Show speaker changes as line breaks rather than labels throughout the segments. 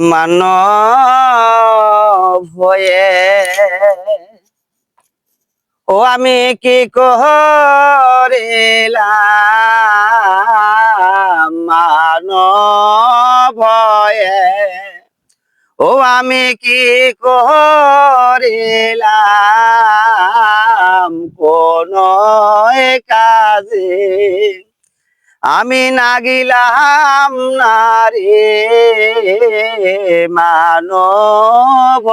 মানব হয়ে। ও আমি কি করিলাম মানব হয়ে? ও আমি কি করিলাম কোন কাজে? আমি না গিলাম নারে মানব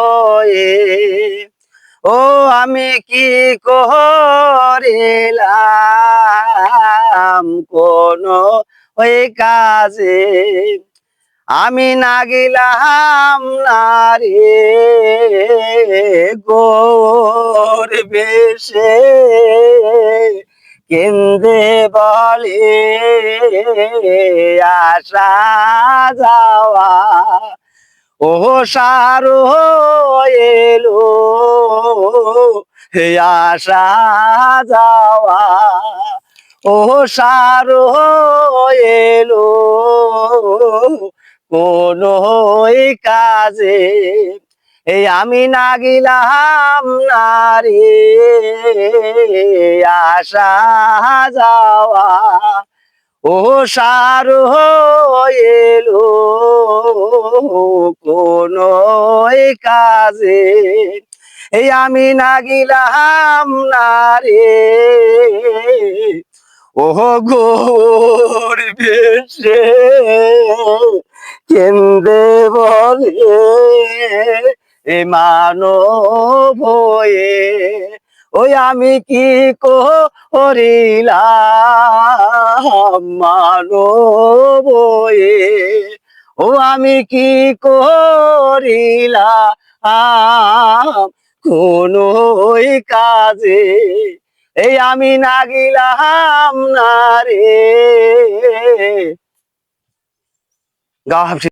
ও, আমি কি করিলাম কোন ওই কাজে? আমি না গিলাম নারে গোর বেশে। কেন্দ্রে বলে আসা যাওয়া। ও সারো এলো, হে আসা যাওয়া। ও সারো এলো, কোন কাজে এই আমি না গিলাম নারী আসা যাওয়া। ও সার এলো কোন কাজে। এই আমি না গিলাম নারে ও গোর বেশে কেন্দ্রে বলে এ হয়ে, ওই আমি কি করিলাম? মানব হয়ে, ও আমি কি করিলাম? কোন কাজে এই আমি না গিলাম না রে। ভাবছি